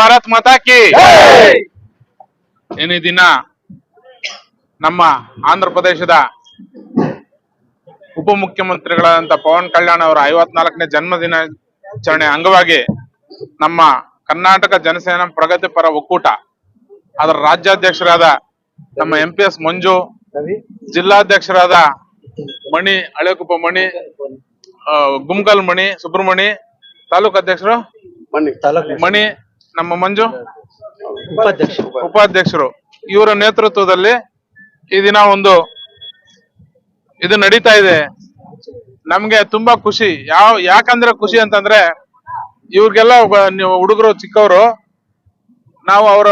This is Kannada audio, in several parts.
ಭಾರತ್ ಮಾತಾ ಕಿ ಏನು ದಿನ ನಮ್ಮ ಆಂಧ್ರ ಪ್ರದೇಶದ ಉಪಮುಖ್ಯಮಂತ್ರಿಗಳಾದಂತ ಪವನ್ ಕಲ್ಯಾಣ್ ಅವರ ಐವತ್ನಾಲ್ಕನೇ ಜನ್ಮ ದಿನಾಚರಣೆ ಅಂಗವಾಗಿ ನಮ್ಮ ಕರ್ನಾಟಕ ಜನಸೇನಾ ಪ್ರಗತಿಪರ ಒಕ್ಕೂಟ ಅದರ ರಾಜ್ಯಾಧ್ಯಕ್ಷರಾದ ನಮ್ಮ ಎಂ ಪಿ ಎಸ್ ಮಂಜು ಜಿಲ್ಲಾಧ್ಯಕ್ಷರಾದ ಮಣಿ ಹಳೆಕುಪ್ಪ ಮಣಿ ಗುಮ್ಕಲ್ ಮಣಿ ಸುಬ್ರಹ್ಮಣಿ ತಾಲೂಕು ಅಧ್ಯಕ್ಷರು ಮಣಿ ನಮ್ಮ ಮಂಜು? ಉಪಾಧ್ಯಕ್ಷರು. ಇವರ ನೇತೃತ್ವದಲ್ಲಿ ಈ ದಿನ ಒಂದು ಇದು ನಡೀತಾ ಇದೆ. ನಮ್ಗೆ ತುಂಬಾ ಖುಷಿ. ಯಾವ ಯಾಕಂದ್ರೆ ಖುಷಿ ಅಂತಂದ್ರೆ ಇವ್ರಿಗೆಲ್ಲ ಹುಡುಗರು ಚಿಕ್ಕವರು ನಾವು ಅವರ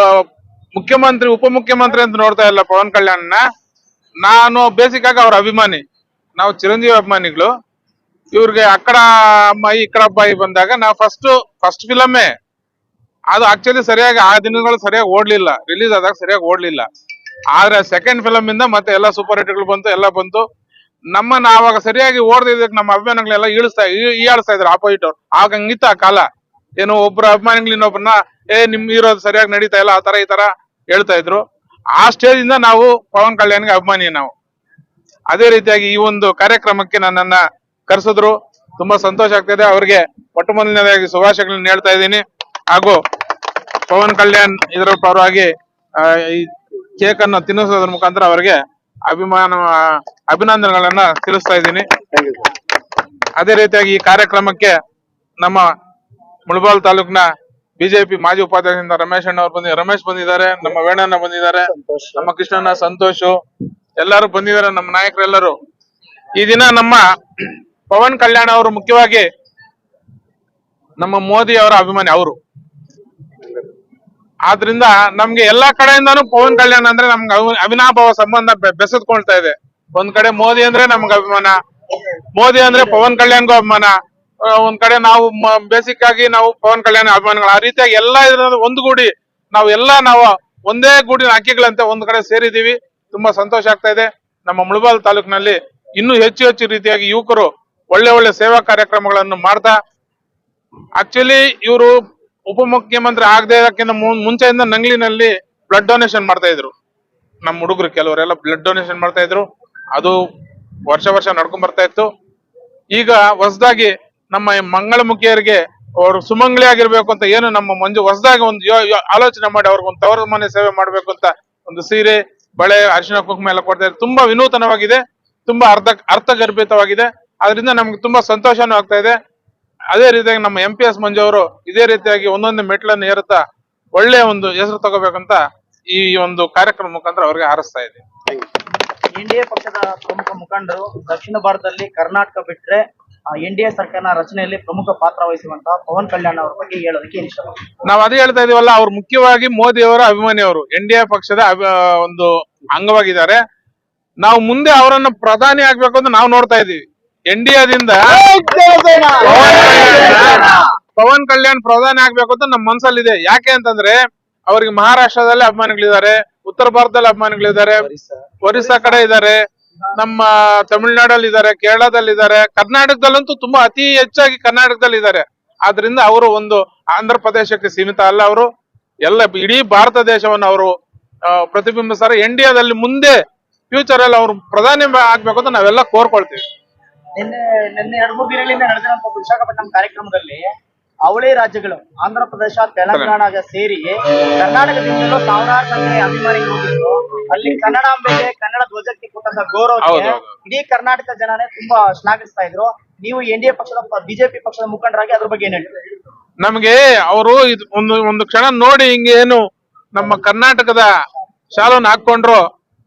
ಮುಖ್ಯಮಂತ್ರಿ ಉಪಮುಖ್ಯಮಂತ್ರಿ ಅಂತ ನೋಡ್ತಾ ಇಲ್ಲ ಪವನ್ ಕಲ್ಯಾಣ್ನ. ನಾನು ಬೇಸಿಕ್ ಆಗಿ ಅವ್ರ ಅಭಿಮಾನಿ. ನಾವು ಚಿರಂಜೀವಿ ಅಭಿಮಾನಿಗಳು. ಇವ್ರಿಗೆ ಅಕ್ಕಡ ಅಮ್ಮಾಯಿ ಇಕ್ಕಡ ಅಬ್ಬಾಯಿ ಬಂದಾಗ ನಾವು ಫಸ್ಟ್ ಫಸ್ಟ್ ಫಿಲಮ್ಮೇ ಅದು ಆಕ್ಚುಲಿ ಸರಿಯಾಗಿ ಆ ದಿನಗಳು ಸರಿಯಾಗಿ ಓಡ್ಲಿಲ್ಲ. ರಿಲೀಸ್ ಆದಾಗ ಸರಿಯಾಗಿ ಓಡ್ಲಿಲ್ಲ. ಆದ್ರೆ ಸೆಕೆಂಡ್ ಫಿಲಮ್ ಇಂದ ಮತ್ತೆ ಎಲ್ಲ ಸೂಪರ್ ಹಿಟ್ಗಳು ಬಂತು, ಎಲ್ಲ ಬಂತು. ನಮ್ಮನ್ನ ನಾವಾಗ ಸರಿಯಾಗಿ ಓಡ್ದಿದ್ದಕ್ಕೆ ನಮ್ಮ ಅಭಿಮಾನಿಗಳೆಲ್ಲ ಈಳಿಸ್ತಾ ಈ- ಈಯಾಳಿಸ್ತಾ ಇದ್ರು ಆಪೋಸಿಟ್ ಅವ್ರು. ಆಗ ಆ ಕಾಲ. ಏನು ಒಬ್ರ ಅಭಿಮಾನಿಗಳು ಇನ್ನೊಬ್ರನ್ನ, ಏ, ನಿಮ್ ಇರೋದು ಸರಿಯಾಗಿ ನಡೀತಾ ಇಲ್ಲ, ಆ ತರ, ಈ ತರ ಹೇಳ್ತಾ ಇದ್ರು. ಆ ಸ್ಟೇಜ್ ಇಂದ ನಾವು ಪವನ್ ಕಲ್ಯಾಣ್ಗೆ ಅಭಿಮಾನಿ ನಾವು. ಅದೇ ರೀತಿಯಾಗಿ ಈ ಒಂದು ಕಾರ್ಯಕ್ರಮಕ್ಕೆ ನನ್ನನ್ನ ಕರೆಸಿದ್ರು. ತುಂಬಾ ಸಂತೋಷ ಆಗ್ತಿದೆ ಅವ್ರಿಗೆ ಮೊಟ್ಟ ಮೊದಲನೇದಾಗಿ ಶುಭಾಶಯಗಳನ್ನ ಹೇಳ್ತಾ ಇದ್ದೀನಿ. ಹಾಗೂ ಪವನ್ ಕಲ್ಯಾಣ್ ಇದರ ಪರವಾಗಿ ಈ ಕೇಕ್ ಅನ್ನು ತಿನ್ನಿಸೋದ್ರ ಮುಖಾಂತರ ಅವರಿಗೆ ಅಭಿಮಾನ, ಅಭಿನಂದನೆಗಳನ್ನ ತಿಳಿಸ್ತಾ ಇದ್ದೀನಿ. ಅದೇ ರೀತಿಯಾಗಿ ಈ ಕಾರ್ಯಕ್ರಮಕ್ಕೆ ನಮ್ಮ ಮುಳಬಾಲ್ ತಾಲೂಕಿನ ಬಿಜೆಪಿ ಮಾಜಿ ಉಪಾಧ್ಯಕ್ಷರಿಂದ ರಮೇಶ್ ಅಣ್ಣ ಅವ್ರು ಬಂದಿದ್ದಾರೆ ರಮೇಶ್ ಬಂದಿದ್ದಾರೆ, ನಮ್ಮ ವೇಣಣ್ಣ ಬಂದಿದ್ದಾರೆ, ನಮ್ಮ ಕೃಷ್ಣಣ್ಣ, ಸಂತೋಷ್, ಎಲ್ಲರೂ ಬಂದಿದ್ದಾರೆ, ನಮ್ಮ ನಾಯಕರೆಲ್ಲರೂ. ಈ ದಿನ ನಮ್ಮ ಪವನ್ ಕಲ್ಯಾಣ್ ಅವರು ಮುಖ್ಯವಾಗಿ ನಮ್ಮ ಮೋದಿ ಅವರ ಅಭಿಮಾನಿ, ಅವರು. ಆದ್ರಿಂದ ನಮ್ಗೆ ಎಲ್ಲಾ ಕಡೆಯಿಂದಾನು ಪವನ್ ಕಲ್ಯಾಣ್ ಅಂದ್ರೆ ನಮ್ಗೆ ಅವಿ- ಅವಿನಾಭಾವ ಸಂಬಂಧ ಬೆಸೆದ್ಕೊಳ್ತಾ ಇದೆ. ಒಂದ್ ಕಡೆ ಮೋದಿ ಅಂದ್ರೆ ನಮ್ಗೆ ಅಭಿಮಾನ. ಮೋದಿ ಅಂದ್ರೆ ಪವನ್ ಕಲ್ಯಾಣ್ಗೂ ಅಭಿಮಾನ. ಒಂದ್ ಕಡೆ ನಾವು ಬೇಸಿಕ್ ಆಗಿ ನಾವು ಪವನ್ ಕಲ್ಯಾಣ್ ಅಭಿಮಾನಿಗಳು. ಆ ರೀತಿಯಾಗಿ ಎಲ್ಲಾ ಒಂದು ಒಂದುಗೂಡಿ ನಾವು ಎಲ್ಲಾ ನಾವು ಒಂದೇ ಗೂಡಿನ ಹಕ್ಕಿಗಳಂತೆ ಒಂದ್ ಕಡೆ ಸೇರಿದೀವಿ ತುಂಬಾ ಸಂತೋಷ ಆಗ್ತಾ ಇದೆ. ನಮ್ಮ ಮುಳಬಾಲ್ ತಾಲೂಕಿನಲ್ಲಿ ಇನ್ನೂ ಹೆಚ್ಚು ಹೆಚ್ಚು ರೀತಿಯಾಗಿ ಯುವಕರು ಒಳ್ಳೆ ಒಳ್ಳೆ ಸೇವಾ ಕಾರ್ಯಕ್ರಮಗಳನ್ನು ಮಾಡ್ತಾ. ಆಕ್ಚುಲಿ ಇವರು ಉಪಮುಖ್ಯಮಂತ್ರಿ ಆಗದೆ ಇದಕ್ಕಿಂತ ಮುಂಚೆಯಿಂದ ನಂಗ್ಲಿನಲ್ಲಿ ಬ್ಲಡ್ ಡೊನೇಷನ್ ಮಾಡ್ತಾ ಇದ್ರು. ನಮ್ಮ ಹುಡುಗರು ಕೆಲವರೆಲ್ಲ ಬ್ಲಡ್ ಡೊನೇಷನ್ ಮಾಡ್ತಾ ಇದ್ರು. ಅದು ವರ್ಷ ವರ್ಷ ನಡ್ಕೊಂಡ್ ಬರ್ತಾ ಇತ್ತು. ಈಗ ಹೊಸದಾಗಿ ನಮ್ಮ ಮಂಗಳಮುಖಿಯರಿಗೆ ಅವರು ಸುಮಂಗ್ಲಿ ಆಗಿರ್ಬೇಕು ಅಂತ ಏನು ನಮ್ಮ ಮಂಜು ಹೊಸದಾಗಿ ಒಂದು ಆಲೋಚನೆ ಮಾಡಿ ಅವ್ರಿಗೆ ಒಂದು ತವರ ಮನೆ ಸೇವೆ ಮಾಡ್ಬೇಕು ಅಂತ ಒಂದು ಸೀರೆ, ಬಳೆ ಅರಿಶಿನ ಕುಂಕುಮ ಎಲ್ಲ ಕೊಡ್ತಾ ಇದ್ದಾರೆ ತುಂಬಾ ವಿನೂತನವಾಗಿದೆ. ತುಂಬಾ ಅರ್ಥ ಅರ್ಥಗರ್ಭಿತವಾಗಿದೆ. ಅದರಿಂದ ನಮ್ಗೆ ತುಂಬಾ ಸಂತೋಷನೂ ಆಗ್ತಾ ಇದೆ. ಅದೇ ರೀತಿಯಾಗಿ ನಮ್ಮ ಎಂ ಪಿ ಎಸ್ ಮಂಜು ಅವರು ಇದೇ ರೀತಿಯಾಗಿ ಒಂದೊಂದು ಮೆಟ್ಲನ್ನು ಏರುತ್ತಾ ಒಳ್ಳೆಯ ಒಂದು ಹೆಸರು ತಗೋಬೇಕಂತ ಈ ಒಂದು ಕಾರ್ಯಕ್ರಮ ಮುಖಾಂತರ ಅವರಿಗೆ ಹಾರಿಸ್ತಾ ಇದೆ ಎನ್ ಡಿ ಎ ಪಕ್ಷದ ಪ್ರಮುಖ ಮುಖಂಡರು ದಕ್ಷಿಣ ಭಾರತದಲ್ಲಿ ಕರ್ನಾಟಕ ಬಿಟ್ಟರೆ ಎನ್ ಡಿ ಎ ಸರ್ಕಾರ ರಚನೆಯಲ್ಲಿ ಪ್ರಮುಖ ಪಾತ್ರ ವಹಿಸುವಂತಹ ಪವನ್ ಕಲ್ಯಾಣ್ ಅವರ ಬಗ್ಗೆ ಹೇಳೋದಕ್ಕೆ ನಾವ್ ಅದೇ ಹೇಳ್ತಾ ಇದೀವಲ್ಲ ಅವ್ರು ಮುಖ್ಯವಾಗಿ ಮೋದಿ ಅವರ ಅಭಿಮಾನಿಯವರು ಎನ್ ಡಿ ಎ ಪಕ್ಷದ ಒಂದು ಅಂಗವಾಗಿದ್ದಾರೆ. ನಾವು ಮುಂದೆ ಅವರನ್ನ ಪ್ರಧಾನಿ ಆಗ್ಬೇಕು ಅಂತ ನಾವು ನೋಡ್ತಾ ಇದೀವಿ. ಎದಿಂದ ಪವನ್ ಕಲ್ಯಾಣ್ ಪ್ರಧಾನಿ ಆಗ್ಬೇಕು ಅಂತ ನಮ್ ಮನ್ಸಲ್ಲಿದೆ. ಯಾಕೆ ಅಂತಂದ್ರೆ ಅವ್ರಿಗೆ ಮಹಾರಾಷ್ಟ್ರದಲ್ಲಿ ಅಭಿಮಾನಿಗಳಿದ್ದಾರೆ ಉತ್ತರ ಭಾರತದಲ್ಲಿ ಅಭಿಮಾನಿಗಳಿದ್ದಾರೆ ಒರಿಸ್ಸಾ ಕಡೆ ಇದ್ದಾರೆ ನಮ್ಮ ತಮಿಳ್ನಾಡಲ್ಲಿ ಇದ್ದಾರೆ ಕೇರಳದಲ್ಲಿ ಇದ್ದಾರೆ ಕರ್ನಾಟಕದಲ್ಲಂತೂ ತುಂಬಾ ಅತಿ ಹೆಚ್ಚಾಗಿ ಕರ್ನಾಟಕದಲ್ಲಿ ಇದ್ದಾರೆ. ಆದ್ರಿಂದ ಅವರು ಒಂದು ಆಂಧ್ರ ಪ್ರದೇಶಕ್ಕೆ ಸೀಮಿತ ಅಲ್ಲ ಅವರು. ಎಲ್ಲ ಇಡೀ ಭಾರತ ದೇಶವನ್ನು ಅವರು ಪ್ರತಿಬಿಂಬಿಸ್ತಾರೆ. ಇಂಡಿಯಾದಲ್ಲಿ ಮುಂದೆ ಫ್ಯೂಚರ್ ಅಲ್ಲಿ ಅವರು ಪ್ರಧಾನಿ ಆಗ್ಬೇಕು ಅಂತ ನಾವೆಲ್ಲ ಕೋರ್ಕೊಳ್ತೀವಿ. ನಿನ್ನೆ ನಿನ್ನೆ ಎರಡು ಮೂರು ದಿನಗಳಿಂದ ನಡೆದಿರುವಂತ ವಿಶಾಖಪಟ್ಟಣಂ ಕಾರ್ಯಕ್ರಮದಲ್ಲಿ ಅವಳಿ ರಾಜ್ಯಗಳು ಆಂಧ್ರ ಪ್ರದೇಶ ತೆಲಂಗಾಣ ಸೇರಿ ಕರ್ನಾಟಕದಿಂದಲೂ ಸಾವಿರಾರು ಸಂಖ್ಯೆಯ ಅಭಿಮಾನಿಗಳು ಹೋಗಿದ್ರು ಅಲ್ಲಿ ಕನ್ನಡಾಂಬೆಗೆ ಕನ್ನಡ ಧ್ವಜಕ್ಕೆ ಕೊಟ್ಟಂತ ಗೌರವ ಗೌರವಕ್ಕೆ ಇಡೀ ಕರ್ನಾಟಕ ಜನನೇ ತುಂಬಾ ಶ್ಲಾಘಿಸ್ತಾ ಇದ್ರು. ನೀವು ಎನ್ ಡಿ ಎ ಪಕ್ಷದ ಬಿಜೆಪಿ ಪಕ್ಷದ ಮುಖಂಡರಾಗಿ ಅದ್ರ ಬಗ್ಗೆ ಏನ್ ನಮ್ಗೆ ನಮಗೆ ಅವರು ಇದು ಒಂದು ಒಂದು ಕ್ಷಣ ನೋಡಿ ಹಿಂಗೆ ಏನು ನಮ್ಮ ಕರ್ನಾಟಕದ ಶಾಲನ್ನು ಹಾಕೊಂಡ್ರು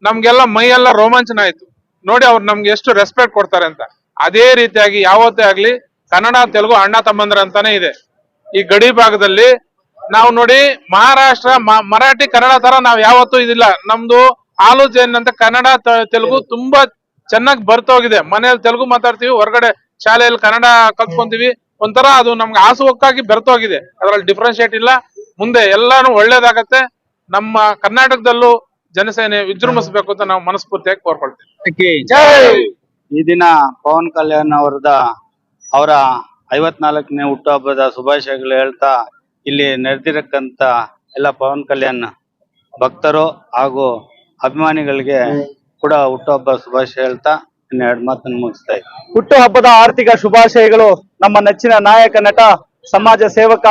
ನಮ್ಗೆಲ್ಲ ಮೈ ಎಲ್ಲ ರೋಮಾಂಚನ ಆಯ್ತು. ನೋಡಿ ಅವ್ರು ನಮ್ಗೆ ಎಷ್ಟು ರೆಸ್ಪೆಕ್ಟ್ ಕೊಡ್ತಾರೆ ಅಂತ. ಅದೇ ರೀತಿಯಾಗಿ ಯಾವತ್ತೇ ಆಗ್ಲಿ ಕನ್ನಡ, ತೆಲುಗು ಅಣ್ಣ ತಮ್ಮಂದ್ರ ಅಂತಾನೆ ಇದೆ. ಈ ಗಡಿ ಭಾಗದಲ್ಲಿ ನಾವು ನೋಡಿ ಮಹಾರಾಷ್ಟ್ರ ಮರಾಠಿ, ಕನ್ನಡ ತರ ನಾವ್ ಯಾವತ್ತೂ ಇದಿಲ್ಲ. ನಮ್ದು ಆಲೋಚನೆ ಕನ್ನಡ ತೆಲುಗು ತುಂಬಾ ಚೆನ್ನಾಗಿ ಬರ್ತೋಗಿದೆ ಮನೆಯಲ್ಲಿ ತೆಲುಗು ಮಾತಾಡ್ತೀವಿ, ಹೊರಗಡೆ ಶಾಲೆಯಲ್ಲಿ ಕನ್ನಡ ಕಲ್ತ್ಕೊಂತೀವಿ. ಒಂಥರ ಅದು ನಮ್ಗೆ ಹಾಸುವಕ್ಕಾಗಿ ಬೆರ್ತೋಗಿದೆ ಅದ್ರಲ್ಲಿ ಡಿಫ್ರೆನ್ಶಿಯೇಟ್ ಇಲ್ಲ. ಮುಂದೆ ಎಲ್ಲಾನು ಒಳ್ಳೇದಾಗತ್ತೆ. ನಮ್ಮ ಕರ್ನಾಟಕದಲ್ಲೂ ಜನಸೇನೆ ವಿಜೃಂಭಿಸಬೇಕು ಅಂತ ನಾವು ಮನಸ್ಫೂರ್ತಿಯಾಗಿ ಕೋರ್ಕೊಳ್ತೀವಿ. ಈ ದಿನ ಪವನ್ ಕಲ್ಯಾಣ್ ಅವರದ ಅವರ ಐವತ್ನಾಲ್ಕನೇ ಹುಟ್ಟುಹಬ್ಬದ ಶುಭಾಶಯಗಳು ಹೇಳ್ತಾ ಇಲ್ಲಿ ನಡೆದಿರಕ್ಕಂತ ಎಲ್ಲ ಪವನ್ ಕಲ್ಯಾಣ್ ಭಕ್ತರು ಹಾಗೂ ಅಭಿಮಾನಿಗಳಿಗೆ ಕೂಡ ಹುಟ್ಟುಹಬ್ಬ ಶುಭಾಶಯ ಹೇಳ್ತಾ ಇನ್ನೆರಡು ಮಾತನ್ನು ಮುಗಿಸ್ತಾ ಇದ್ದೀನಿ. ಹುಟ್ಟುಹಬ್ಬದ ಆರ್ಥಿಕ ಶುಭಾಶಯಗಳು ನಮ್ಮ ನೆಚ್ಚಿನ ನಾಯಕ ನಟ, ಸಮಾಜ ಸೇವಕ,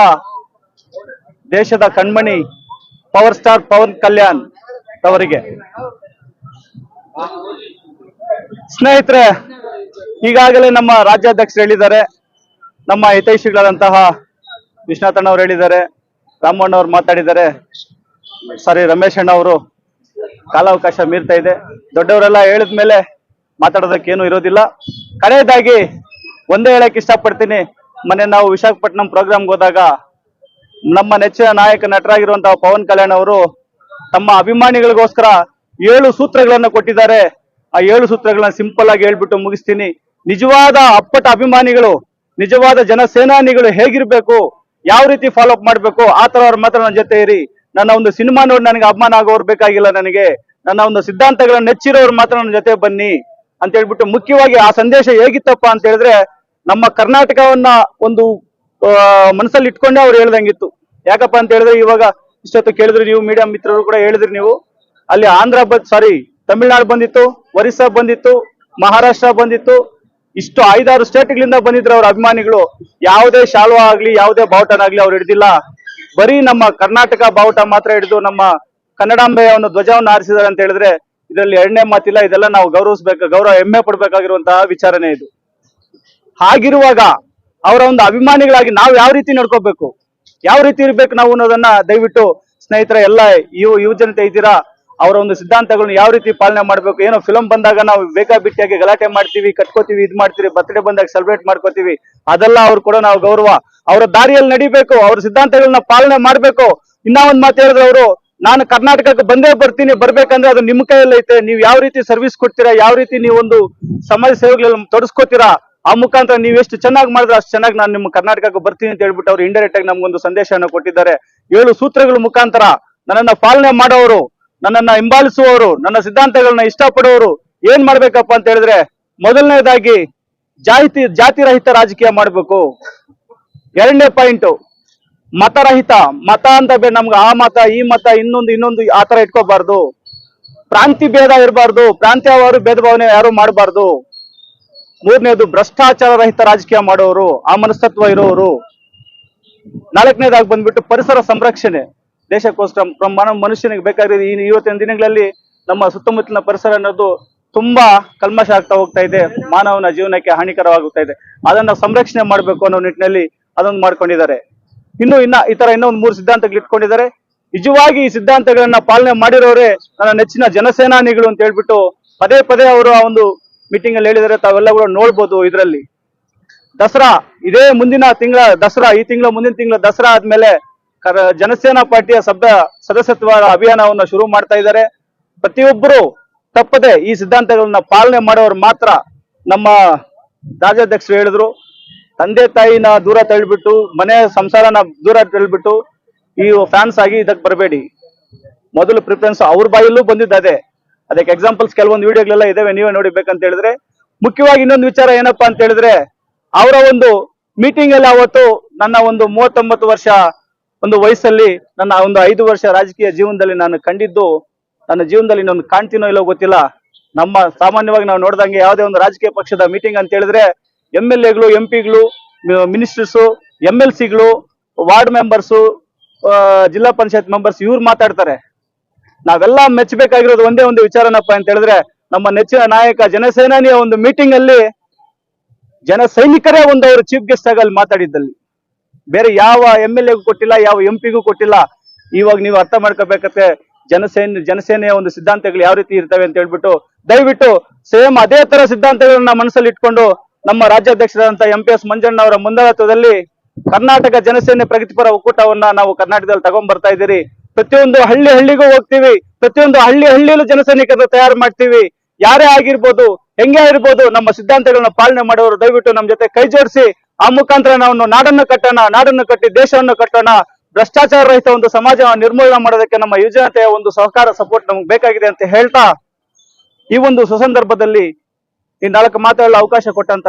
ದೇಶದ ಕಣ್ಮಣಿ, ಪವರ್ ಸ್ಟಾರ್ ಪವನ್ ಕಲ್ಯಾಣ್ ಅವರಿಗೆ ಸ್ನೇಹಿತರೆ, ಈಗಾಗಲೇ ನಮ್ಮ ರಾಜ್ಯಾಧ್ಯಕ್ಷರು ಹೇಳಿದ್ದಾರೆ. ನಮ್ಮ ಹಿತೈಷಿಗಳಾದಂತಹ ವಿಶ್ವನಾಥಣ್ಣವ್ರು ಹೇಳಿದ್ದಾರೆ, ರಾಮಣ್ಣವ್ರು ಮಾತಾಡಿದ್ದಾರೆ. ಸಾರಿ ರಮೇಶ್ ಅವರು ಕಾಲಾವಕಾಶ ಮೀರ್ತಾ ಇದೆ. ದೊಡ್ಡವರೆಲ್ಲ ಹೇಳಿದ ಮೇಲೆ ಮಾತಾಡೋದಕ್ಕೆ ಏನು ಇರೋದಿಲ್ಲ. ಕಡೆಯದಾಗಿ ಒಂದೇ ಹೇಳಕ್ ಇಷ್ಟಪಡ್ತೀನಿ. ಮೊನ್ನೆ ನಾವು ವಿಶಾಖಪಟ್ಟಣಂ ಪ್ರೋಗ್ರಾಮ್ಗೆ ಹೋದಾಗ ನಮ್ಮ ನೆಚ್ಚಿನ ನಾಯಕ ನಟರಾಗಿರುವಂತಹ ಪವನ್ ಕಲ್ಯಾಣ್ ಅವರು ತಮ್ಮ ಅಭಿಮಾನಿಗಳಿಗೋಸ್ಕರ ಏಳು ಸೂತ್ರಗಳನ್ನು ಕೊಟ್ಟಿದ್ದಾರೆ. ಆ ಏಳು ಸೂತ್ರಗಳನ್ನ ಸಿಂಪಲ್ ಆಗಿ ಹೇಳ್ಬಿಟ್ಟು ಮುಗಿಸ್ತೀನಿ. ನಿಜವಾದ ಅಪ್ಪಟ ಅಭಿಮಾನಿಗಳು, ನಿಜವಾದ ಜನಸೇನಾನಿಗಳು ಹೇಗಿರ್ಬೇಕು, ಯಾವ ರೀತಿ ಫಾಲೋ ಅಪ್ ಮಾಡ್ಬೇಕು, ಆ ಅವ್ರ ಮಾತ್ರ ನನ್ನ ಜೊತೆ ಇರಿ. ನನ್ನ ಒಂದು ಸಿನಿಮಾ ನೋಡಿ ನನಗೆ ಅಭಿಮಾನ ಆಗೋರು ಬೇಕಾಗಿಲ್ಲ ನನಗೆ. ನನ್ನ ಒಂದು ಸಿದ್ಧಾಂತಗಳನ್ನ ನೆಚ್ಚಿರೋರು ಮಾತ್ರ ನನ್ನ ಜೊತೆ ಬನ್ನಿ ಅಂತ ಹೇಳ್ಬಿಟ್ಟು ಮುಖ್ಯವಾಗಿ ಆ ಸಂದೇಶ ಹೇಗಿತ್ತಪ್ಪ ಅಂತ ಹೇಳಿದ್ರೆ, ನಮ್ಮ ಕರ್ನಾಟಕವನ್ನ ಒಂದು ಮನಸ್ಸಲ್ಲಿ ಇಟ್ಕೊಂಡೆ ಅವ್ರು ಹೇಳ್ದಂಗಿತ್ತು. ಯಾಕಪ್ಪ ಅಂತ ಹೇಳಿದ್ರೆ ಇವಾಗ ಇಷ್ಟೊತ್ತು ಕೇಳಿದ್ರಿ ನೀವು ಮೀಡಿಯಾ ಮಿತ್ರರು ಕೂಡ ಹೇಳಿದ್ರಿ ನೀವು. ಅಲ್ಲಿ ಆಂಧ್ರ ಸಾರಿ ತಮಿಳ್ನಾಡು ಬಂದಿತ್ತು. ಒರಿಸ್ಸಾ ಬಂದಿತ್ತು, ಮಹಾರಾಷ್ಟ್ರ ಬಂದಿತ್ತು, ಇಷ್ಟು ಐದಾರು ಸ್ಟೇಟ್ಗಳಿಂದ ಬಂದಿದ್ರು ಅವ್ರ ಅಭಿಮಾನಿಗಳು. ಯಾವುದೇ ಶಾಲ್ವಾ ಆಗ್ಲಿ, ಯಾವುದೇ ಬಾವುಟನಾಗ್ಲಿ ಅವ್ರು ಹಿಡ್ದಿಲ್ಲ. ಬರೀ ನಮ್ಮ ಕರ್ನಾಟಕ ಬಾವುಟ ಮಾತ್ರ ಹಿಡಿದು ನಮ್ಮ ಕನ್ನಡಾಂಬೆಯ ಒಂದು ಧ್ವಜವನ್ನು ಆರಿಸಿದ್ದಾರೆ ಅಂತ ಹೇಳಿದ್ರೆ ಇದರಲ್ಲಿ ಎರಡನೇ ಮಾತಿಲ್ಲ, ಇದೆಲ್ಲ ನಾವು ಗೌರವಿಸ್ಬೇಕು, ಗೌರವ ಹೆಮ್ಮೆ ಪಡ್ಬೇಕಾಗಿರುವಂತಹ ವಿಚಾರನೆ ಇದು. ಹಾಗಿರುವಾಗ ಅವರ ಒಂದು ಅಭಿಮಾನಿಗಳಾಗಿ ನಾವು ಯಾವ ರೀತಿ ನೋಡ್ಕೋಬೇಕು? ಯಾವ ರೀತಿ ಇರ್ಬೇಕು ನಾವು ಅನ್ನೋದನ್ನ ದಯವಿಟ್ಟು ಸ್ನೇಹಿತರ, ಎಲ್ಲ ಯುವ ಯುವ ಜನತೆ ಇದ್ದೀರಾ? ಅವರ ಒಂದು ಸಿದ್ಧಾಂತಗಳನ್ನ ಯಾವ ರೀತಿ ಪಾಲನೆ ಮಾಡಬೇಕು, ಏನೋ ಫಿಲಂ ಬಂದಾಗ ನಾವು ಬೇಕಾಬಿಟ್ಟಿಯಾಗಿ ಗಲಾಟೆ ಮಾಡ್ತೀವಿ, ಕಟ್ಕೋತೀವಿ, ಇದ್ ಮಾಡ್ತೀವಿ ಬರ್ತ್ಡೇ ಬಂದಾಗ ಸೆಲೆಬ್ರೇಟ್ ಮಾಡ್ಕೋತೀವಿ, ಅದೆಲ್ಲ ಅವ್ರು ಕೂಡ ನಾವು ಗೌರವ. ಅವರ ದಾರಿಯಲ್ಲಿ ನಡಿಬೇಕು, ಅವ್ರ ಸಿದ್ಧಾಂತಗಳನ್ನ ಪಾಲನೆ ಮಾಡ್ಬೇಕು. ಇನ್ನ ಒಂದ್ ಮಾತು ಹೇಳಿದ್ರೆ ಅವರು, ನಾನು ಕರ್ನಾಟಕಕ್ಕೆ ಬಂದೇ ಬರ್ತೀನಿ, ಬರ್ಬೇಕಂದ್ರೆ ಅದು ನಿಮ್ಮ ಕೈಯಲ್ಲಿ ಐತೆ. ನೀವು ಯಾವ ರೀತಿ ಸರ್ವಿಸ್ ಕೊಡ್ತೀರಾ, ಯಾವ ರೀತಿ ನೀವೊಂದು ಸಮಾಜ ಸೇವೆಗಳಲ್ಲಿ ತೊಡಸ್ಕೋತೀರಾ, ಆ ಮುಖಾಂತರ ನೀವು ಎಷ್ಟು ಚೆನ್ನಾಗಿ ಮಾಡಿದ್ರೆ ಅಷ್ಟು ಚೆನ್ನಾಗಿ ನಾನು ನಿಮ್ಮ ಕರ್ನಾಟಕಕ್ಕೆ ಬರ್ತೀನಿ ಅಂತ ಹೇಳ್ಬಿಟ್ಟು ಅವ್ರು ಇಂಡೈರೆಕ್ಟ್ ಆಗಿ ನಮ್ಗೊಂದು ಸಂದೇಶವನ್ನು ಕೊಟ್ಟಿದ್ದಾರೆ. ಏಳು ಸೂತ್ರಗಳ ಮುಖಾಂತರ ನನ್ನನ್ನ ಪಾಲನೆ ಮಾಡೋರು. ನನ್ನನ್ನ ಹಿಂಬಾಲಿಸುವವರು, ನನ್ನ ಸಿದ್ಧಾಂತಗಳನ್ನ ಇಷ್ಟಪಡುವವರು ಏನ್ ಮಾಡ್ಬೇಕಪ್ಪ ಅಂತ ಹೇಳಿದ್ರೆ ಮೊದಲನೇದಾಗಿ ಜಾತಿ ಜಾತಿ ರಹಿತ ರಾಜಕೀಯ ಮಾಡ್ಬೇಕು. ಎರಡನೇ ಪಾಯಿಂಟ್, ಮತರಹಿತ, ಮತ ಅಂತ ನಮ್ಗೆ ಆ ಮತ, ಈ ಮತ, ಇನ್ನೊಂದು ಇನ್ನೊಂದು ಆ ತರ ಇಟ್ಕೋಬಾರ್ದು. ಪ್ರಾಂತಿ ಭೇದ ಇರಬಾರ್ದು, ಪ್ರಾಂತ್ಯವಾರು ಭೇದ ಭಾವನೆ ಯಾರು ಮಾಡಬಾರ್ದು. ಮೂರನೇದು, ಭ್ರಷ್ಟಾಚಾರ ರಹಿತ ರಾಜಕೀಯ ಮಾಡೋರು ಆ ಮನಸ್ತತ್ವ ಇರೋರು. ನಾಲ್ಕನೇದಾಗಿ ಬಂದ್ಬಿಟ್ಟು ಪರಿಸರ ಸಂರಕ್ಷಣೆ. ದೇಶಕ್ಕೋಸ್ಕರ ಮಾನವ ಮನುಷ್ಯನಿಗೆ ಬೇಕಾಗಿರೋದು ಈ ಇವತ್ತಿನ ದಿನಗಳಲ್ಲಿ ನಮ್ಮ ಸುತ್ತಮುತ್ತಲಿನ ಪರಿಸರ ಅನ್ನೋದು ತುಂಬಾ ಕಲ್ಮಶ ಆಗ್ತಾ ಹೋಗ್ತಾ ಇದೆ. ಮಾನವನ ಜೀವನಕ್ಕೆ ಹಾನಿಕರವಾಗುತ್ತಾ ಇದೆ. ಅದನ್ನ ಸಂರಕ್ಷಣೆ ಮಾಡಬೇಕು ಅನ್ನೋ ನಿಟ್ಟಿನಲ್ಲಿ ಅದೊಂದು ಮಾಡ್ಕೊಂಡಿದ್ದಾರೆ. ಇನ್ನು, ಇನ್ನ ಈ ತರ ಇನ್ನೊಂದು ಮೂರು ಸಿದ್ಧಾಂತಗಳು ಇಟ್ಕೊಂಡಿದ್ದಾರೆ. ನಿಜವಾಗಿ ಈ ಸಿದ್ಧಾಂತಗಳನ್ನ ಪಾಲನೆ ಮಾಡಿರೋರೆ ನನ್ನ ನೆಚ್ಚಿನ ಜನಸೇನಾನಿಗಳು ಅಂತ ಹೇಳ್ಬಿಟ್ಟು ಪದೇ ಪದೇ ಅವರು ಆ ಒಂದು ಮೀಟಿಂಗ್ ಅಲ್ಲಿ ಹೇಳಿದರೆ ತಾವೆಲ್ಲ ಕೂಡ ನೋಡ್ಬೋದು ಇದರಲ್ಲಿ. ದಸರಾ, ಇದೇ ಮುಂದಿನ ತಿಂಗಳ ದಸರಾ, ಈ ತಿಂಗಳ ಮುಂದಿನ ತಿಂಗಳ ದಸರಾ ಆದ್ಮೇಲೆ ಜನಸೇನಾ ಪಾರ್ಟಿಯ ಸಭ್ಯ ಸದಸ್ಯತ್ವ ಅಭಿಯಾನವನ್ನ ಶುರು ಮಾಡ್ತಾ ಇದ್ದಾರೆ. ಪ್ರತಿಯೊಬ್ಬರು ತಪ್ಪದೆ ಈ ಸಿದ್ಧಾಂತಗಳನ್ನ ಪಾಲನೆ ಮಾಡೋರು ಮಾತ್ರ ನಮ್ಮ ರಾಜ್ಯಾಧ್ಯಕ್ಷರು ಹೇಳಿದ್ರು. ತಂದೆ ತಾಯಿನ ದೂರ ತಳ್ಳಿಬಿಟ್ಟು, ಮನೆ ಸಂಸಾರನ ದೂರ ತಳ್ಳಿಬಿಟ್ಟು ಈ ಫ್ಯಾನ್ಸ್ ಆಗಿ ಇದಕ್ಕೆ ಬರಬೇಡಿ. ಮೊದಲು ಪ್ರಿಫರೆನ್ಸ್ ಅವ್ರ ಬಾಯಲ್ಲೂ ಬಂದಿದ್ದ ಅದೇ. ಅದಕ್ಕೆ ಎಕ್ಸಾಂಪಲ್ಸ್ ಕೆಲವೊಂದು ವಿಡಿಯೋಗಳೆಲ್ಲ ಇದಾವೆ, ನೀವೇ ನೋಡಿಬೇಕಂತ ಹೇಳಿದ್ರೆ. ಮುಖ್ಯವಾಗಿ ಇನ್ನೊಂದು ವಿಚಾರ ಏನಪ್ಪಾ ಅಂತ ಹೇಳಿದ್ರೆ, ಅವರ ಒಂದು ಮೀಟಿಂಗ್ ಅಲ್ಲಿ ಅವತ್ತು ನನ್ನ ಒಂದು ಮೂವತ್ತೊಂಬತ್ತು ವರ್ಷ ಒಂದು ವಯಸ್ಸಲ್ಲಿ ನನ್ನ ಒಂದು ಐದು ವರ್ಷ ರಾಜಕೀಯ ಜೀವನದಲ್ಲಿ ನಾನು ಕಂಡಿದ್ದು, ನನ್ನ ಜೀವನದಲ್ಲಿ ಇನ್ನೊಂದು ಕಾಣ್ತೀನೋ ಇಲ್ಲೋ ಗೊತ್ತಿಲ್ಲ. ನಮ್ಮ ಸಾಮಾನ್ಯವಾಗಿ ನಾವು ನೋಡ್ದಂಗೆ ಯಾವುದೇ ಒಂದು ರಾಜಕೀಯ ಪಕ್ಷದ ಮೀಟಿಂಗ್ ಅಂತ ಹೇಳಿದ್ರೆ, ಎಂ ಎಲ್ ಎಗಳು, ಎಂ ಪಿಗಳು, ಮಿನಿಸ್ಟರ್ಸು, ಎಂ ಎಲ್ ಸಿಗಳು, ವಾರ್ಡ್ ಮೆಂಬರ್ಸು ಜಿಲ್ಲಾ ಪಂಚಾಯತ್ ಮೆಂಬರ್ಸ್ ಇವ್ರು ಮಾತಾಡ್ತಾರೆ. ನಾವೆಲ್ಲ ಮೆಚ್ಚಬೇಕಾಗಿರೋದು ಒಂದೇ ಒಂದು ವಿಚಾರನಪ್ಪ ಅಂತ ಹೇಳಿದ್ರೆ, ನಮ್ಮ ನೆಚ್ಚಿನ ನಾಯಕ ಜನಸೇನಾನಿಯ ಒಂದು ಮೀಟಿಂಗ್ ಅಲ್ಲಿ ಜನ ಸೈನಿಕರೇ ಒಂದು ಅವರು ಚೀಫ್ ಗೆಸ್ಟ್ ಆಗಿ ಮಾತಾಡಿದ್ದಲ್ಲಿ. ಬೇರೆ ಯಾವ ಎಂ ಎಲ್ ಎಗೂ ಕೊಟ್ಟಿಲ್ಲ, ಯಾವ ಎಂ ಪಿಗೂ ಕೊಟ್ಟಿಲ್ಲ. ಇವಾಗ ನೀವು ಅರ್ಥ ಮಾಡ್ಕೋಬೇಕತ್ತೆ ಜನಸೇನ, ಜನಸೇನೆಯ ಒಂದು ಸಿದ್ಧಾಂತಗಳು ಯಾವ ರೀತಿ ಇರ್ತವೆ ಅಂತ ಹೇಳ್ಬಿಟ್ಟು ದಯವಿಟ್ಟು ಸೇಮ್ ಅದೇ ತರ ಸಿದ್ಧಾಂತಗಳನ್ನ ಮನಸ್ಸಲ್ಲಿ ಇಟ್ಕೊಂಡು ನಮ್ಮ ರಾಜ್ಯಾಧ್ಯಕ್ಷರಾದಂತಹ ಎಂ ಪಿ ಎಸ್ ಮಂಜಣ್ಣ ಅವರ ಮುಂದಾಳತ್ವದಲ್ಲಿ ಕರ್ನಾಟಕ ಜನಸೇನೆ ಪ್ರಗತಿಪರ ಒಕ್ಕೂಟವನ್ನ ನಾವು ಕರ್ನಾಟಕದಲ್ಲಿ ತಗೊಂಡ್ ಬರ್ತಾ ಇದ್ದೀರಿ. ಪ್ರತಿಯೊಂದು ಹಳ್ಳಿ ಹಳ್ಳಿಗೂ ಹೋಗ್ತೀವಿ. ಪ್ರತಿಯೊಂದು ಹಳ್ಳಿ ಹಳ್ಳಿಯಲ್ಲೂ ಜನಸೈನಿಕರನ್ನ ತಯಾರು ಮಾಡ್ತೀವಿ. ಯಾರೇ ಆಗಿರ್ಬೋದು, ಹೆಂಗೆ ಇರ್ಬೋದು ನಮ್ಮ ಸಿದ್ಧಾಂತಗಳನ್ನ ಪಾಲನೆ ಮಾಡೋರು ದಯವಿಟ್ಟು ನಮ್ಮ ಜೊತೆ ಕೈ ಜೋಡಿಸಿ ಆ ಮುಖಾಂತರ ನಾವು ನಾಡನ್ನು ಕಟ್ಟೋಣ, ನಾಡನ್ನು ಕಟ್ಟಿ ದೇಶವನ್ನು ಕಟ್ಟೋಣ, ಭ್ರಷ್ಟಾಚಾರ ರಹಿತ ಒಂದು ಸಮಾಜ ನಿರ್ಮೂಲನೆ ಮಾಡೋದಕ್ಕೆ ನಮ್ಮ ಯುವಜನತೆಯ ಒಂದು ಸಹಕಾರ ಸಪೋರ್ಟ್ ನಮ್ಗೆ ಬೇಕಾಗಿದೆ ಅಂತ ಹೇಳ್ತಾ ಈ ಒಂದು ಸುಸಂದರ್ಭದಲ್ಲಿ ಈ ನಾಲ್ಕು ಮಾತಾಡಲು ಅವಕಾಶ ಕೊಟ್ಟಂತ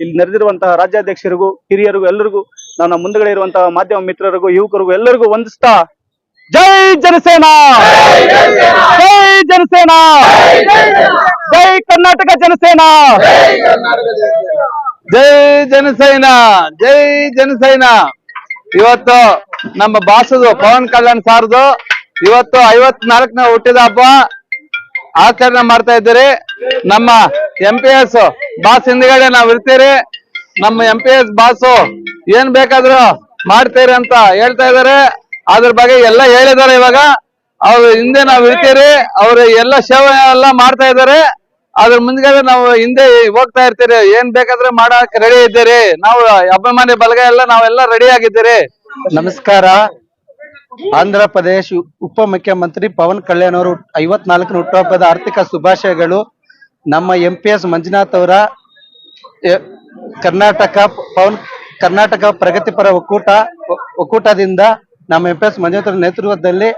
ಇಲ್ಲಿ ನೆರೆದಿರುವಂತಹ ರಾಜ್ಯಾಧ್ಯಕ್ಷರಿಗೂ, ಹಿರಿಯರಿಗೂ, ಎಲ್ಲರಿಗೂ, ನನ್ನ ಮುಂದುಗಡೆ ಇರುವಂತಹ ಮಾಧ್ಯಮ ಮಿತ್ರರಿಗೂ, ಯುವಕರಿಗೂ ಎಲ್ಲರಿಗೂ ವಂದಿಸ್ತಾ ಜೈ ಜನಸೇನಾ! ಜೈ ಜನಸೇನಾ! ಜೈ ಕರ್ನಾಟಕ ಜನಸೇನಾ! ಜೈ ಜನಸೇನಾ ಜೈ ಜನಸೇನಾ. ಇವತ್ತು ನಮ್ಮ ಬಾಸದು ಪವನ್ ಕಲ್ಯಾಣ್ ಸಾರ್ದು ಇವತ್ತು ಐವತ್ನಾಲ್ಕನೇ ಹುಟ್ಟಿದ ಹಬ್ಬ. ಆಚರಣೆ ಮಾಡ್ತಾ ಇದ್ದೀರಿ. ನಮ್ಮ ಎಂ ಪಿ ಎಸ್ ಬಾಸ್ ಹಿಂದ್ಗಡೆ ನಾವ್ ಇರ್ತೀರಿ. ನಮ್ಮ ಎಂ ಪಿ ಎಸ್ ಬಾಸು ಏನ್ ಬೇಕಾದ್ರೂ ಮಾಡ್ತೀರಿ ಅಂತ ಹೇಳ್ತಾ ಇದಾರೆ ಅದ್ರ ಬಗ್ಗೆ ಎಲ್ಲ ಹೇಳಿದಾರೆ ಇವಾಗ. ಅವ್ರ ಹಿಂದೆ ನಾವ್ ಇರ್ತೀರಿ. ಅವ್ರ ಎಲ್ಲ ಸೇವೆ ಎಲ್ಲ ಮಾಡ್ತಾ ಇದಾರೆ ಅದ್ರ ಮುಂದ್ಗಡೆ ನಾವು ಹಿಂದೆ ಹೋಗ್ತಾ ಇರ್ತೀರಿ, ಏನ್ ಬೇಕಾದ್ರೆ ಮಾಡಕ್ ರೆಡಿ ಇದ್ದೀರಿ. ನಾವು ಅಭಿಮಾನಿ ಬಲಗ ಎಲ್ಲ ನಾವೆಲ್ಲ ರೆಡಿ ಆಗಿದ್ದೀರಿ. ನಮಸ್ಕಾರ. ಆಂಧ್ರ ಪ್ರದೇಶ್ ಉಪ ಮುಖ್ಯಮಂತ್ರಿ ಪವನ್ ಕಲ್ಯಾಣ್ ಅವರು ಐವತ್ನಾಲ್ಕನ ಹುಟ್ಟುಹಬ್ಬದ ಆರ್ಥಿಕ ಶುಭಾಶಯಗಳು. ನಮ್ಮ ಎಂ ಪಿ ಎಸ್ ಮಂಜುನಾಥ್ ಅವರ ಕರ್ನಾಟಕ ಪವನ್, ಕರ್ನಾಟಕ ಪ್ರಗತಿಪರ ಒಕ್ಕೂಟ, ಒಕ್ಕೂಟದಿಂದ ನಮ್ಮ ಎಂ ಪಿ ಎಸ್ ಮಂಜುನಾಥ್ ಅವರ ನೇತೃತ್ವದಲ್ಲಿ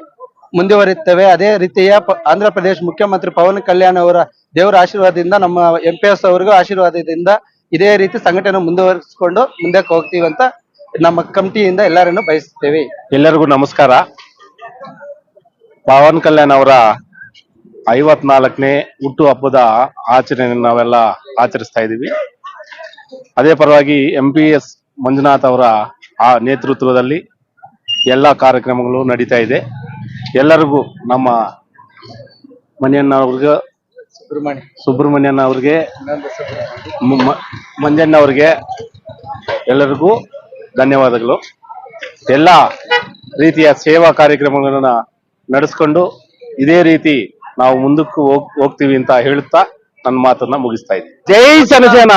ಮುಂದುವರಿಯುತ್ತೇವೆ. ಅದೇ ರೀತಿಯ ಆಂಧ್ರ ಪ್ರದೇಶ ಮುಖ್ಯಮಂತ್ರಿ ಪವನ್ ಕಲ್ಯಾಣ್ ಅವರ ದೇವರ ಆಶೀರ್ವಾದದಿಂದ ನಮ್ಮ ಎಂ ಪಿ ಎಸ್ ಅವರಿಗೂ ಆಶೀರ್ವಾದದಿಂದ ಇದೇ ರೀತಿ ಸಂಘಟನೆ ಮುಂದುವರಿಸಿಕೊಂಡು ಮುಂದಕ್ಕೆ ಹೋಗ್ತೀವಿ ಅಂತ ನಮ್ಮ ಕಮಿಟಿಯಿಂದ ಎಲ್ಲರನ್ನು ಬಯಸುತ್ತೇವೆ. ಎಲ್ಲರಿಗೂ ನಮಸ್ಕಾರ. ಪವನ್ ಕಲ್ಯಾಣ್ ಅವರ ಐವತ್ನಾಲ್ಕನೇ ಹುಟ್ಟು ಹಬ್ಬದ ಆಚರಣೆ ನಾವೆಲ್ಲ ಆಚರಿಸ್ತಾ ಇದ್ದೀವಿ. ಅದೇ ಪರವಾಗಿ ಎಂ ಪಿ ಎಸ್ ಮಂಜುನಾಥ್ ಅವರ ಆ ನೇತೃತ್ವದಲ್ಲಿ ಎಲ್ಲ ಕಾರ್ಯಕ್ರಮಗಳು ನಡೀತಾ ಇದೆ. ಎಲ್ಲರಿಗೂ ನಮ್ಮ ಮನೆಯನ್ನ ಅವ್ರಿಗೆ ಸುಬ್ರಹ್ಮಣ್ಯ. ಸುಬ್ರಹ್ಮಣ್ಯನ ಅವ್ರಿಗೆ ಮಂಜಣ್ಣ ಅವ್ರಿಗೆ ಎಲ್ಲರಿಗೂ ಧನ್ಯವಾದಗಳು. ಎಲ್ಲ ರೀತಿಯ ಸೇವಾ ಕಾರ್ಯಕ್ರಮಗಳನ್ನ ನಡೆಸ್ಕೊಂಡು ಇದೇ ರೀತಿ ನಾವು ಮುಂದಕ್ಕೂ ಹೋಗ್ ಹೋಗ್ತೀವಿ ಅಂತ ಹೇಳುತ್ತಾ ನನ್ನ ಮಾತನ್ನ ಮುಗಿಸ್ತಾ ಇದ್ದೀನಿ. ಜೈ ಜನಸೇನ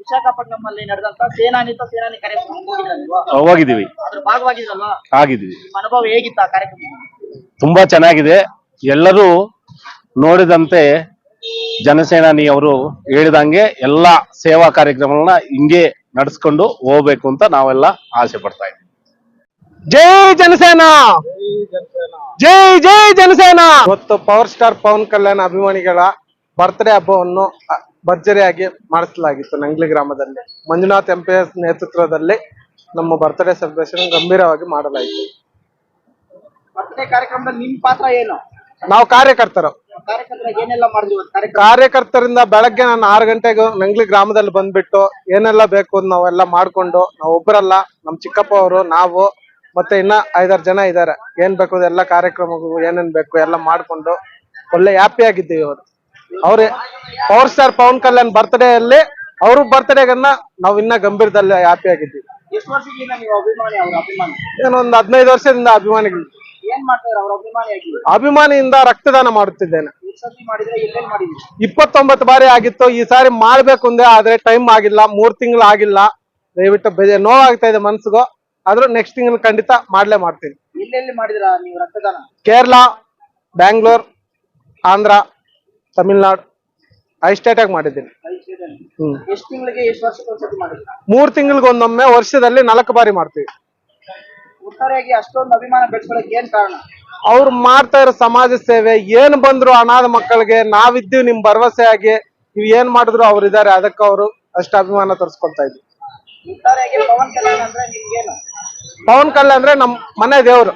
ವಿಶಾಖಪಟ್ಟಣಂ ಅಲ್ಲಿ ನಡೆದಂತ ಸೇನಾನಿತ ಸೇನಾನಿ ಕಾರ್ಯಕ್ರಮ ಹೋಗಿದ್ದೀವಿ. ಆಗಿದ್ದೀವಿ. ಅನುಭವ ಹೇಗಿತ್ತು ಆ ಕಾರ್ಯಕ್ರಮ ತುಂಬಾ ಚೆನ್ನಾಗಿದೆ. ಎಲ್ಲರೂ ನೋಡಿದಂತೆ ಜನಸೇನಾನಿ ಅವರು ಹೇಳಿದಂಗೆ ಎಲ್ಲಾ ಸೇವಾ ಕಾರ್ಯಕ್ರಮಗಳನ್ನ ಹಿಂಗೆ ನಡೆಸ್ಕೊಂಡು ಹೋಗ್ಬೇಕು ಅಂತ ನಾವೆಲ್ಲ ಆಸೆ ಪಡ್ತಾ ಇದ್ದೀವಿ. ಜೈ ಜನಸೇನಾ! ಜೈ ಜೈ ಜನಸೇನಾ! ಇವತ್ತು ಪವರ್ ಸ್ಟಾರ್ ಪವನ್ ಕಲ್ಯಾಣ್ ಅಭಿಮಾನಿಗಳ ಬರ್ತ್ಡೇ ಹಬ್ಬವನ್ನು ಭರ್ಜರಿಯಾಗಿ ಮಾಡಿಸಲಾಗಿತ್ತು ನಂಗ್ಲಿ ಗ್ರಾಮದಲ್ಲಿ. ಮಂಜುನಾಥ್ ಎಂ ಪಿ ಎಸ್ ನೇತೃತ್ವದಲ್ಲಿ ನಮ್ಮ ಬರ್ತ್ಡೇ ಸೆಲೆಬ್ರೇಷನ್ ಗಂಭೀರವಾಗಿ ಮಾಡಲಾಯಿತು. ಬರ್ತ್ಡೇ ಕಾರ್ಯಕ್ರಮದಲ್ಲಿ ನಿಮ್ ಪಾತ್ರ ಏನು? ನಾವು ಕಾರ್ಯಕರ್ತರು. ಏನೆಲ್ಲ ಕಾರ್ಯಕ್ರಮ ಕಾರ್ಯಕರ್ತರಿಂದ ಬೆಳಗ್ಗೆ ನಾನು ಆರು ಗಂಟೆಗೆ ನಂಗ್ಲಿ ಗ್ರಾಮದಲ್ಲಿ ಬಂದ್ಬಿಟ್ಟು ಏನೆಲ್ಲ ಬೇಕು ಅಂತ ನಾವೆಲ್ಲ ಮಾಡ್ಕೊಂಡು ನಾವು ಒಬ್ಬರಲ್ಲ ನಮ್ ಚಿಕ್ಕಪ್ಪ ಅವರು ನಾವು ಮತ್ತೆ ಇನ್ನ ಐದಾರು ಜನ ಇದ್ದಾರೆ. ಏನ್ ಬೇಕು ಎಲ್ಲ ಕಾರ್ಯಕ್ರಮಗಳು ಏನೇನ್ ಬೇಕು ಎಲ್ಲ ಮಾಡ್ಕೊಂಡು ಒಳ್ಳೆ ಹ್ಯಾಪಿ ಆಗಿದ್ದೀವಿ ಅವರು ಅವ್ರೆ power star Pawan Kalyan birthday ಅಲ್ಲಿ ಅವ್ರ ಬರ್ತ್ಡೇಗನ್ನ ನಾವು ಇನ್ನ ಗಂಭೀರದಲ್ಲಿ ಹ್ಯಾಪಿ ಆಗಿದ್ದೀವಿ. ಎಷ್ಟು ವರ್ಷಗಳಿಂದ ನೀವು ಅಭಿಮಾನಿ ಅವ್ರ ಅಭಿಮಾನಿ? ಏನೋ ಒಂದು ಹದಿನೈದು ವರ್ಷದಿಂದ ಅಭಿಮಾನಿಗಳು. ಅಭಿಮಾನಿಯಿಂದ ರಕ್ತದಾನ ಮಾಡುತ್ತಿದ್ದೇನೆ. ಇಪ್ಪತ್ತೊಂಬತ್ತು ಬಾರಿ ಆಗಿತ್ತು ಈ ಸಾರಿ ಮಾಡ್ಬೇಕು ಅಂದೆ ಆದ್ರೆ ಟೈಮ್ ಆಗಿಲ್ಲ ಮೂರ್ ತಿಂಗಳು ಆಗಿಲ್ಲ. ದಯವಿಟ್ಟು ನೋವಾಗ್ತಾ ಇದೆ ಮನ್ಸಿಗೂ. ಆದ್ರೂ ನೆಕ್ಸ್ಟ್ ತಿಂಗಳು ಖಂಡಿತ ಮಾಡ್ಲೇ ಮಾಡ್ತೀನಿ. ಎಲ್ಲೆಲ್ಲಿ ಮಾಡಿದ್ರ ನೀವು ರಕ್ತದಾನ? ಕೇರಳ ಬ್ಯಾಂಗ್ಳೂರ್ ಆಂಧ್ರ ತಮಿಳ್ನಾಡು ಐ ಸ್ಟೇಟ್ ಆಗಿ ಮಾಡಿದ್ದೀನಿ. ಮೂರ್ ತಿಂಗಳಿಗೆ ಒಂದೊಮ್ಮೆ ವರ್ಷದಲ್ಲಿ ನಾಲ್ಕು ಬಾರಿ ಮಾಡ್ತೀವಿ. ಒಟ್ಟಾರೆಯಾಗಿ ಅಷ್ಟೊಂದು ಅಭಿಮಾನ ಬೆಳೆಸ್ಕೊಳಕ್ ಏನ್ ಕಾರಣ? ಅವ್ರು ಮಾಡ್ತಾ ಇರೋ ಸಮಾಜ ಸೇವೆ ಏನ್ ಬಂದ್ರು ಅನಾಥ ಮಕ್ಕಳಿಗೆ ನಾವಿದ್ದೀವಿ ನಿಮ್ ಭರವಸೆಯಾಗಿ ನೀವ್ ಏನ್ ಮಾಡಿದ್ರು ಅವ್ರು ಇದಾರೆ ಅದಕ್ಕೆ ಅವರು ಅಷ್ಟು ಅಭಿಮಾನ ತೋರಿಸ್ಕೊಳ್ತಾ ಇದ್ವಿ. ಒಟ್ಟಾರೆಯಾಗಿ ಪವನ್ ಕಲ್ಯಾಣ್ ಅಂದ್ರೆ ನಿಮ್ಗೇನು? ಪವನ್ ಕಲ್ಯಾಣ್ ಅಂದ್ರೆ ನಮ್ ಮನೆ ದೇವ್ರು.